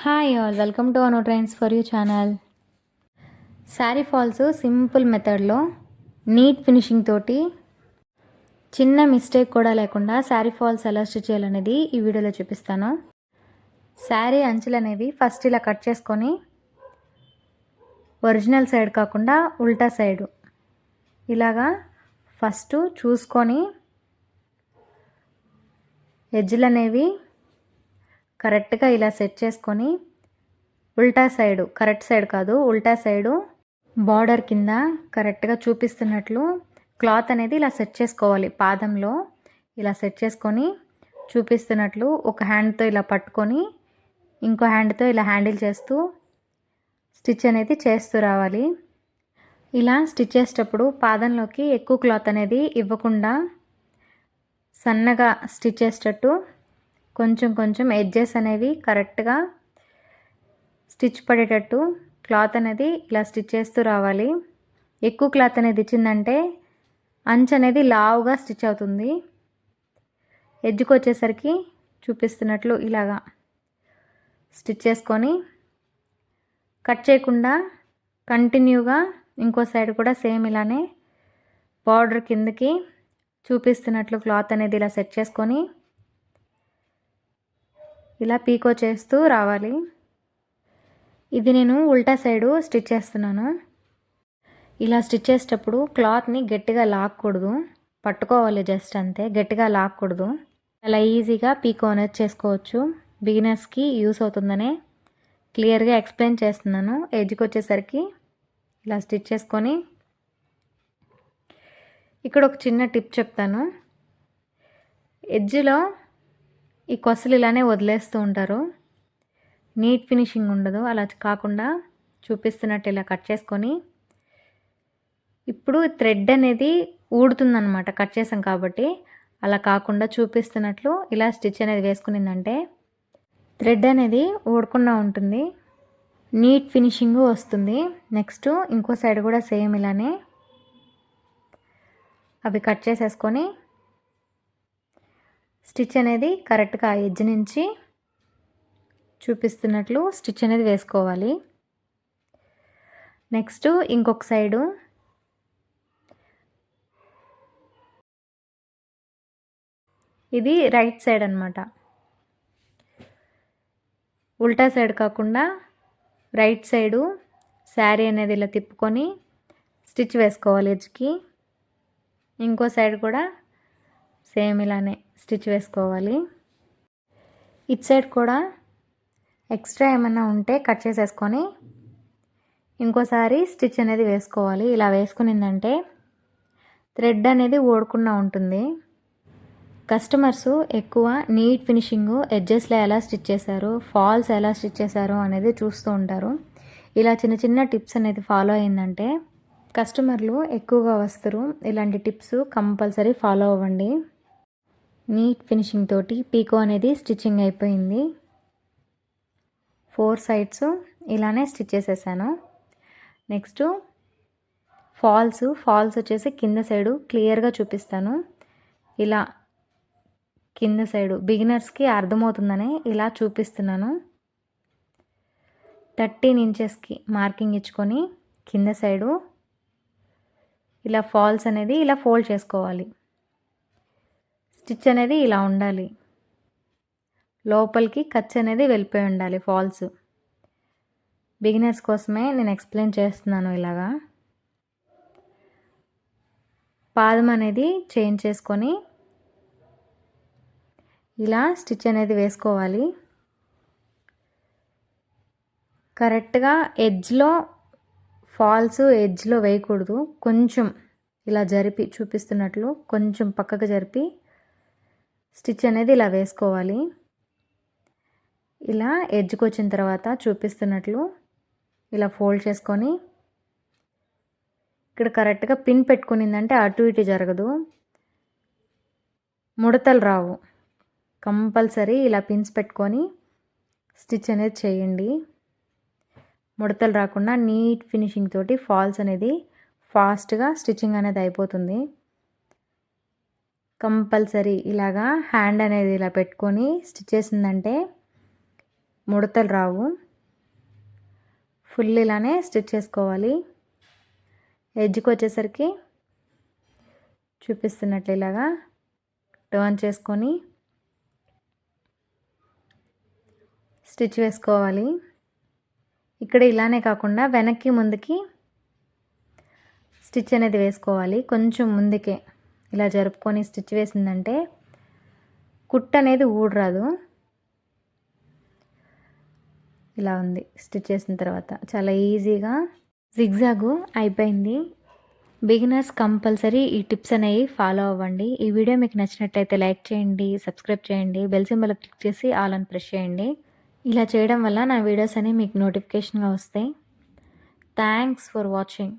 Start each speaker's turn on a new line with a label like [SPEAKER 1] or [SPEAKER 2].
[SPEAKER 1] Hi all welcome to అనో trends for you channel sari falls simple మెథడ్లో neat finishing తోటి చిన్న mistake కూడా లేకుండా శారీ ఫాల్స్ ఎలా స్టిచ్ చేయాలనేది ఈ వీడియోలో చూపిస్తాను. శారీ అంచులు అనేవి ఫస్ట్ ఇలా కట్ చేసుకొని ఒరిజినల్ సైడ్ కాకుండా ఉల్టా సైడు ఇలాగా ఫస్ట్ చూసుకొని ఎడ్జ్లు అనేవి కరెక్ట్గా ఇలా సెట్ చేసుకొని ఉల్టా సైడు కరెక్ట్ సైడ్ కాదు ఉల్టా సైడు బార్డర్ కింద కరెక్ట్గా చూపిస్తున్నట్లు క్లాత్ అనేది ఇలా సెట్ చేసుకోవాలి. పాదంలో ఇలా సెట్ చేసుకొని చూపిస్తున్నట్లు ఒక హ్యాండ్తో ఇలా పట్టుకొని ఇంకో హ్యాండ్తో ఇలా హ్యాండిల్ చేస్తూ స్టిచ్ అనేది చేస్తూ రావాలి. ఇలా స్టిచ్ చేసేటప్పుడు పాదంలోకి ఎక్కువ క్లాత్ అనేది ఇవ్వకుండా సన్నగా స్టిచ్ చేసేటట్టు కొంచెం కొంచెం ఎడ్జెస్ అనేవి కరెక్ట్గా స్టిచ్ పడేటట్టు క్లాత్ అనేది ఇలా స్టిచ్ చేస్తూ రావాలి. ఎక్కువ క్లాత్ అనేది ఇచ్చిందంటే అంచు అనేది లావుగా స్టిచ్ అవుతుంది. ఎడ్జ్కి వచ్చేసరికి చూపిస్తున్నట్లు ఇలాగా స్టిచ్ చేసుకొని కట్ చేయకుండా కంటిన్యూగా ఇంకో సైడ్ కూడా సేమ్ ఇలానే బార్డర్ కిందకి చూపిస్తున్నట్లు క్లాత్ అనేది ఇలా సెట్ చేసుకొని ఇలా పీకో చేస్తూ రావాలి. ఇది నేను ఉల్టా సైడు స్టిచ్ చేస్తున్నాను. ఇలా స్టిచ్ చేసేటప్పుడు క్లాత్ని గట్టిగా లాక్కూడదు. పట్టుకోవాలి జస్ట్ అంతే గట్టిగా లాక్కూడదు. అలా ఈజీగా పీకో అనేది చేసుకోవచ్చు. బిగినర్స్కి యూస్ అవుతుందనే క్లియర్గా ఎక్స్ప్లెయిన్ చేస్తున్నాను. ఎడ్జ్కి వచ్చేసరికి ఇలా స్టిచ్ చేసుకొని ఇక్కడ ఒక చిన్న టిప్ చెప్తాను. ఎడ్జ్లో ఈ కొసలు ఇలానే వదిలేస్తూ ఉంటారు. నీట్ ఫినిషింగ్ ఉండదు. అలా కాకుండా చూపిస్తున్నట్టు ఇలా కట్ చేసుకొని ఇప్పుడు థ్రెడ్ అనేది ఊడుతుందనమాట కట్ చేసాం కాబట్టి అలా కాకుండా చూపిస్తున్నట్లు ఇలా స్టిచ్ అనేది వేసుకునిందంటే థ్రెడ్ అనేది ఊడకుండా ఉంటుంది. నీట్ ఫినిషింగ్ వస్తుంది. నెక్స్ట్ ఇంకో సైడ్ కూడా సేమ్ ఇలానే అవి కట్ చేసేసుకొని స్టిచ్ అనేది కరెక్ట్గా ఎడ్జ్ నుంచి చూపిస్తున్నట్లు స్టిచ్ అనేది వేసుకోవాలి. నెక్స్ట్ ఇంకొక సైడు ఇది రైట్ సైడ్ అనమాట ఉల్టా సైడ్ కాకుండా రైట్ సైడు శారీ అనేది ఇలా తిప్పుకొని స్టిచ్ వేసుకోవాలి ఎడ్జ్కి. ఇంకో సైడ్ కూడా సేమ్ ఇలానే స్టిచ్ వేసుకోవాలి. ఇట్ సైడ్ కూడా ఎక్స్ట్రా ఏమైనా ఉంటే కట్ చేసేసుకొని ఇంకోసారి స్టిచ్ అనేది వేసుకోవాలి. ఇలా వేసుకునిందంటే థ్రెడ్ అనేది ఓడకుండా ఉంటుంది. కస్టమర్స్ ఎక్కువ నీట్ ఫినిషింగ్ ఎడ్జెస్లో ఎలా స్టిచ్ చేశారు ఫాల్స్ ఎలా స్టిచ్ చేశారు అనేది చూస్తూ ఉంటారు. ఇలా చిన్న చిన్న టిప్స్ అనేది ఫాలో అయిందంటే కస్టమర్లు ఎక్కువగా వస్తారు. ఇలాంటి టిప్స్ కంపల్సరీ ఫాలో అవ్వండి. నీట్ ఫినిషింగ్ తోటి పీకో అనేది స్టిచ్చింగ్ అయిపోయింది. ఫోర్ సైడ్స్ ఇలానే స్టిచ్ చేసేసాను. నెక్స్ట్ ఫాల్స్ ఫాల్స్ వచ్చేసి కింద సైడు క్లియర్గా చూపిస్తాను. ఇలా కింద సైడు బిగినర్స్కి అర్థమవుతుందని ఇలా చూపిస్తున్నాను. థర్టీన్ ఇంచెస్కి మార్కింగ్ ఇచ్చుకొని కింద సైడు ఇలా ఫాల్స్ అనేది ఇలా ఫోల్డ్ చేసుకోవాలి. స్టిచ్ అనేది ఇలా ఉండాలి. లోపలికి ఖర్చు అనేది వెళ్ళిపోయి ఉండాలి ఫాల్స్. బిగినర్స్ కోసమే నేను ఎక్స్ప్లెయిన్ చేస్తున్నాను ఇలాగా. పాదం అనేది చేంజ్ చేసుకొని ఇలా స్టిచ్ అనేది వేసుకోవాలి. కరెక్ట్గా ఎడ్జ్లో ఫాల్స్ ఎడ్జ్లో వేయకూడదు. కొంచెం ఇలా జరిపి చూపిస్తున్నట్లు కొంచెం పక్కకు జరిపి స్టిచ్ అనేది ఇలా వేసుకోవాలి. ఇలా ఎడ్జ్కి వచ్చిన తర్వాత చూపిస్తున్నట్లు ఇలా ఫోల్డ్ చేసుకొని ఇక్కడ కరెక్ట్గా పిన్ పెట్టుకునిందంటే అటు ఇటు జరగదు. ముడతలు రావు. కంపల్సరీ ఇలా పిన్స్ పెట్టుకొని స్టిచ్ అనేది చేయండి. ముడతలు రాకుండా నీట్ ఫినిషింగ్ తోటి ఫాల్స్ అనేది ఫాస్ట్గా స్టిచ్చింగ్ అనేది అయిపోతుంది. కంపల్సరీ ఇలాగా హ్యాండ్ అనేది ఇలా పెట్టుకొని స్టిచ్ చేసిందంటే ముడతలు రావు. ఫుల్ ఇలానే స్టిచ్ చేసుకోవాలి. ఎడ్జ్కి వచ్చేసరికి చూపిస్తున్నట్లు ఇలాగా టర్న్ చేసుకొని స్టిచ్ వేసుకోవాలి. ఇక్కడ ఇలానే కాకుండా వెనక్కి ముందుకి స్టిచ్ అనేది వేసుకోవాలి. కొంచెం ముందుకే. ఇలా జరుపుకొని స్టిచ్ వేసిందంటే కుట్ అనేది ఊడరాదు. ఇలా ఉంది స్టిచ్ చేసిన తర్వాత. చాలా ఈజీగా జిగ్జాగు అయిపోయింది. బిగినర్స్ కంపల్సరీ ఈ టిప్స్ అనేవి ఫాలో అవ్వండి. ఈ వీడియో మీకు నచ్చినట్టయితే లైక్ చేయండి సబ్స్క్రైబ్ చేయండి బెల్ సింబల్ క్లిక్ చేసి ఆల్ అని ప్రెస్ చేయండి. ఇలా చేయడం వల్ల నా వీడియోస్ అనేవి మీకు నోటిఫికేషన్గా వస్తాయి. Thanks for watching.